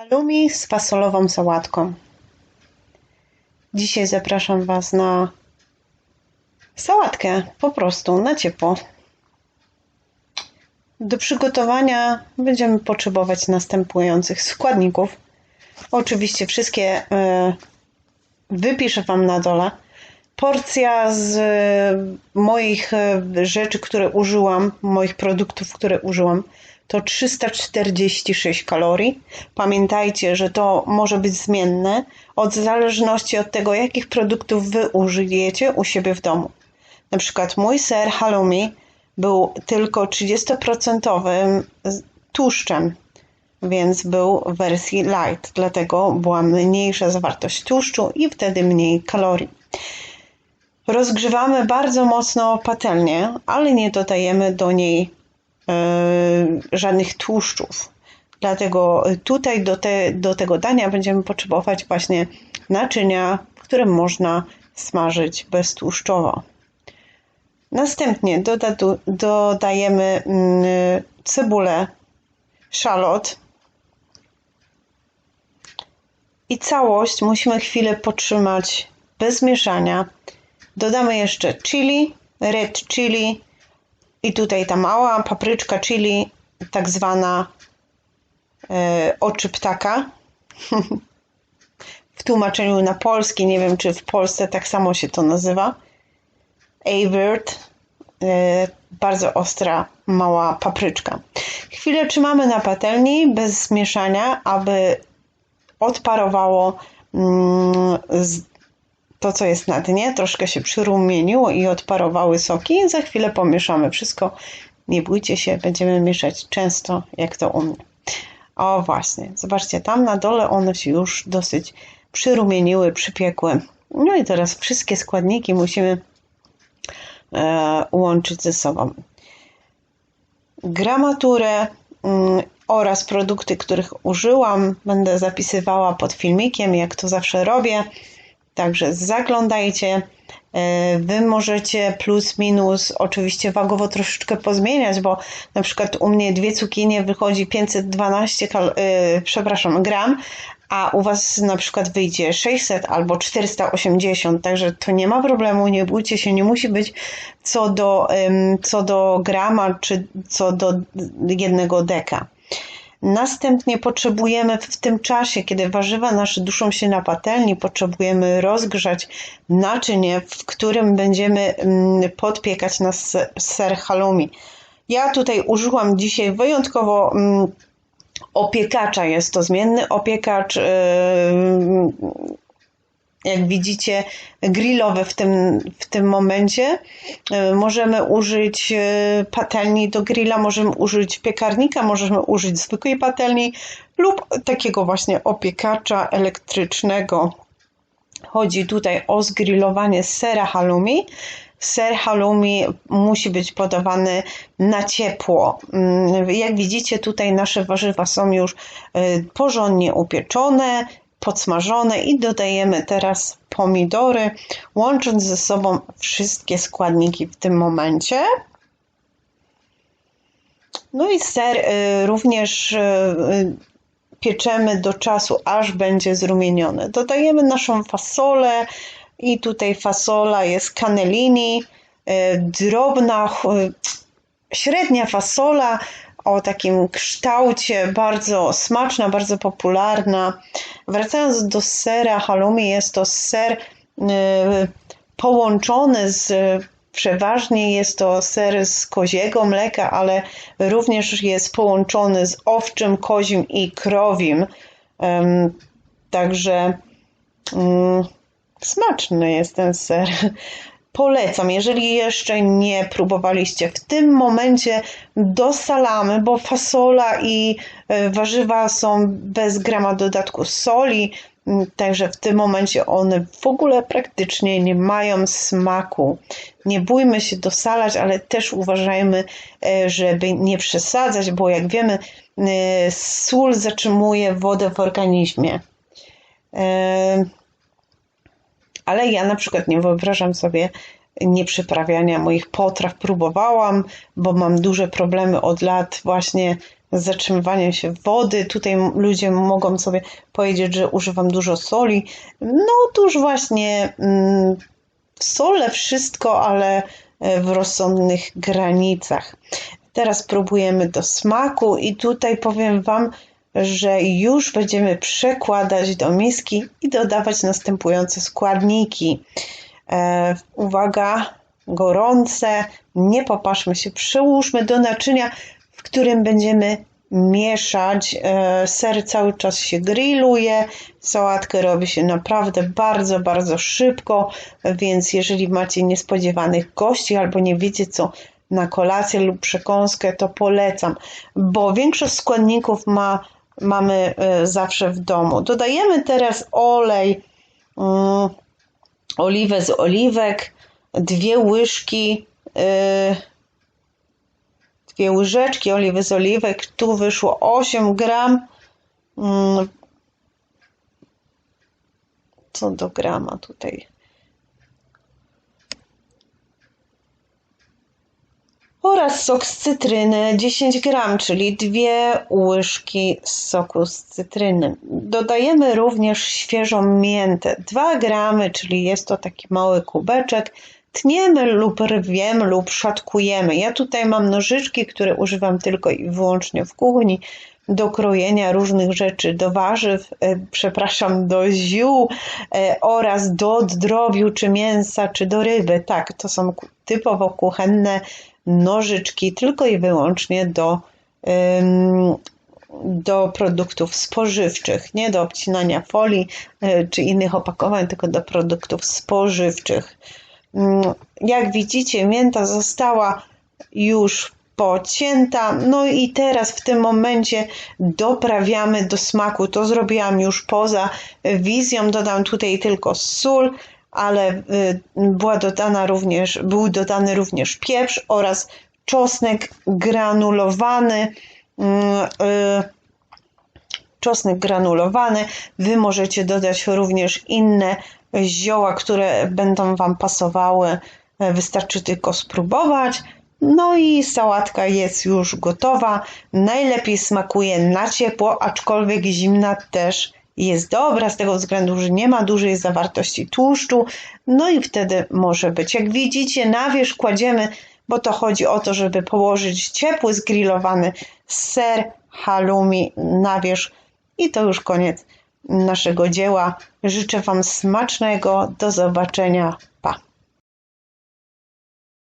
Halloumi z fasolową sałatką. Dzisiaj zapraszam Was na sałatkę, po prostu na ciepło. Do przygotowania będziemy potrzebować następujących składników. Oczywiście wszystkie e, wypiszę Wam na dole. Porcja z moich e, rzeczy, które użyłam, moich produktów, które użyłam, to 346 kalorii. Pamiętajcie, że to może być zmienne od zależności od tego, jakich produktów Wy użyjecie u siebie w domu. Na przykład mój ser halloumi był tylko 30% tłuszczem, więc był w wersji light, dlatego była mniejsza zawartość tłuszczu i wtedy mniej kalorii. Rozgrzewamy bardzo mocno patelnię, ale nie dodajemy do niej żadnych tłuszczów. Dlatego tutaj do, te, do tego dania będziemy potrzebować właśnie naczynia, które można smażyć beztłuszczowo. Następnie doda, dodajemy mm, cebulę, szalot i całość musimy chwilę potrzymać bez mieszania. Dodamy jeszcze chili, red chili i tutaj ta mała papryczka chili, tak zwana e, oczy ptaka. w tłumaczeniu na polski, nie wiem czy w Polsce tak samo się to nazywa. Avert, e, bardzo ostra, mała papryczka. Chwilę trzymamy na patelni bez mieszania, aby odparowało mm, to, co jest na dnie, troszkę się przyrumieniło i odparowały soki. Za chwilę pomieszamy wszystko. Nie bójcie się, będziemy mieszać często, jak to u mnie. O właśnie, zobaczcie, tam na dole one się już dosyć przyrumieniły, przypiekły. No i teraz wszystkie składniki musimy e, łączyć ze sobą. Gramaturę mm, oraz produkty, których użyłam, będę zapisywała pod filmikiem, jak to zawsze robię. Także zaglądajcie. E, wy możecie plus minus oczywiście wagowo troszeczkę pozmieniać, bo na przykład u mnie dwie cukinie wychodzi 512 kal- yy, przepraszam, gram, a u Was na przykład wyjdzie 600 albo 480, także to nie ma problemu, nie bójcie się, nie musi być co do, co do grama czy co do jednego deka. Następnie potrzebujemy w tym czasie, kiedy warzywa nasze duszą się na patelni, potrzebujemy rozgrzać naczynie, w którym będziemy mm, podpiekać na ser halloumi. Ja tutaj użyłam dzisiaj wyjątkowo mm, opiekacza. Jest to zmienny opiekacz yy, jak widzicie, grillowe w tym, w tym momencie. E, możemy użyć e, patelni do grilla, możemy użyć piekarnika, możemy użyć zwykłej patelni lub takiego właśnie opiekacza elektrycznego. Chodzi tutaj o zgrillowanie sera halloumi. Ser halloumi musi być podawany na ciepło. Mm, jak widzicie, tutaj nasze warzywa są już e, porządnie upieczone, podsmażone i dodajemy teraz pomidory, łącząc ze sobą wszystkie składniki w tym momencie. No i ser y, również y, y, pieczemy do czasu, aż będzie zrumieniony. Dodajemy naszą fasolę i tutaj fasola jest cannellini, drobna, średnia fasola, o takim kształcie, bardzo smaczna, bardzo popularna. Wracając do sera halloumi, jest to ser y, połączony z Przeważnie jest to ser z koziego mleka, ale również jest połączony z owczym, kozim i krowim. Także mm, smaczny jest ten ser polecam. Jeżeli jeszcze nie próbowaliście, w tym momencie dosalamy, bo fasola i e, warzywa są bez grama dodatku soli, także w tym momencie one w ogóle praktycznie nie mają smaku. Nie bójmy się dosalać, ale też uważajmy, e, żeby nie przesadzać, bo jak wiemy, e, sól zatrzymuje wodę w organizmie ale ja na przykład nie wyobrażam sobie nieprzyprawiania moich potraw. Próbowałam, bo mam duże problemy od lat właśnie z zatrzymywaniem się wody. Tutaj ludzie mogą sobie powiedzieć, że używam dużo soli. No otóż właśnie mm, solę wszystko, ale e, w rozsądnych granicach. Teraz próbujemy do smaku i tutaj powiem Wam, że już będziemy przekładać do miski i dodawać następujące składniki. E, uwaga, gorące, nie popatrzmy się, przyłóżmy do naczynia, w którym będziemy mieszać. E, ser cały czas się grilluje, sałatkę robi się naprawdę bardzo, bardzo szybko, więc jeżeli macie niespodziewanych gości albo nie wiecie co na kolację lub przekąskę, to polecam, bo większość składników ma, mamy e, zawsze w domu. Dodajemy teraz olej, mm, oliwę z oliwek, dwie łyżki, yy, dwie łyżeczki oliwy z oliwek. Tu wyszło 8 gram. Yy, co do grama tutaj? Oraz sok z cytryny 10 gram, czyli dwie łyżki soku z cytryny. Dodajemy również świeżą miętę 2 gramy, czyli jest to taki mały kubeczek. Tniemy lub rwiemy lub szatkujemy. Ja tutaj mam nożyczki, które używam tylko i wyłącznie w kuchni do krojenia różnych rzeczy, do warzyw, e, przepraszam, do ziół e, oraz do drobiu, czy mięsa, czy do ryby. Tak, to są typowo kuchenne nożyczki tylko i wyłącznie do, do produktów spożywczych, nie do obcinania folii e, czy innych opakowań, tylko do produktów spożywczych. Mm, jak widzicie, mięta została już pocięta. No i teraz w tym momencie doprawiamy do smaku. To zrobiłam już poza wizją. Dodam tutaj tylko sól, ale y, była dodana również, był dodany również pieprz oraz czosnek granulowany. Mm, y, czosnek granulowany. Wy możecie dodać również inne zioła, które będą Wam pasowały. Wystarczy tylko spróbować. No i sałatka jest już gotowa. Najlepiej smakuje na ciepło, aczkolwiek zimna też jest dobra z tego względu, że nie ma dużej zawartości tłuszczu. No i wtedy może być. Jak widzicie, na wierzch kładziemy, bo to chodzi o to, żeby położyć ciepły, zgrillowany ser halloumi na wierzch. I to już koniec naszego dzieła. Życzę Wam smacznego. Do zobaczenia. Pa.